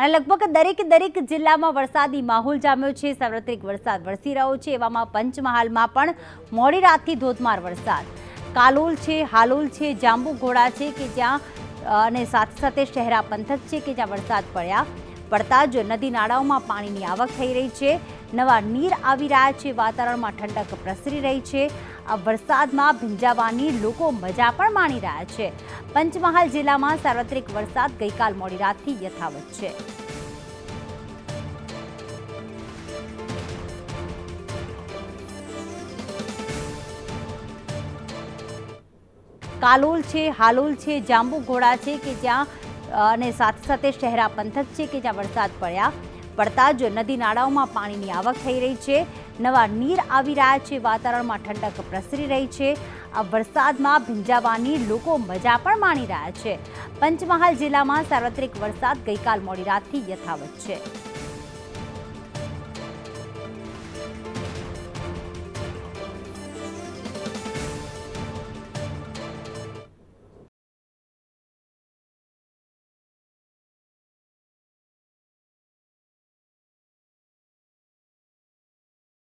અને લગભગ દરેક દરેક જિલ્લામાં વરસાદી માહોલ જામ્યો છે. સાર્વત્રિક વરસાદ વરસી રહ્યો છે. એવામાં પંચમહાલમાં પણ મોડી રાતથી ધોધમાર વરસાદ. કાલોલ છે, હાલોલ છે, જાંબુઘોડા છે કે જ્યાં અને સાથે સાથે શહેરા પંથક છે કે જ્યાં વરસાદ પડ્યા પડતા જ નદી નાળાઓમાં પાણીની આવક થઈ રહી છે. નવા નીર આવી રહ્યા છે. વાતાવરણમાં ઠંડક પ્રસરી રહી છે. આ વરસાદમાં ભીંજાવાની લોકો મજા પણ માણી રહ્યા છે. પંચમહાલ જિલ્લામાં સાર્વત્રિક વરસાદ ગઈકાલ મોડી રાતથી યથાવત છે. કાલોલ છે, હાલોલ છે, જાંબુઘોડા છે કે જ્યાં અને સાથે સાથે શહેરા પંથક છે કે જ્યાં વરસાદ પડ્યા. પડતા જ નદી નાળાઓમાં પાણીની આવક થઈ રહી છે. નવા નીર આવી રહ્યા છે. વાતાવરણમાં ઠંડક પ્રસરી રહી છે. આ વરસાદમાં ભીંજાવાની લોકો મજા પણ માણી રહ્યા છે. પંચમહાલ જિલ્લામાં સાર્વત્રિક વરસાદ ગઈકાલ મોડી રાતથી યથાવત છે.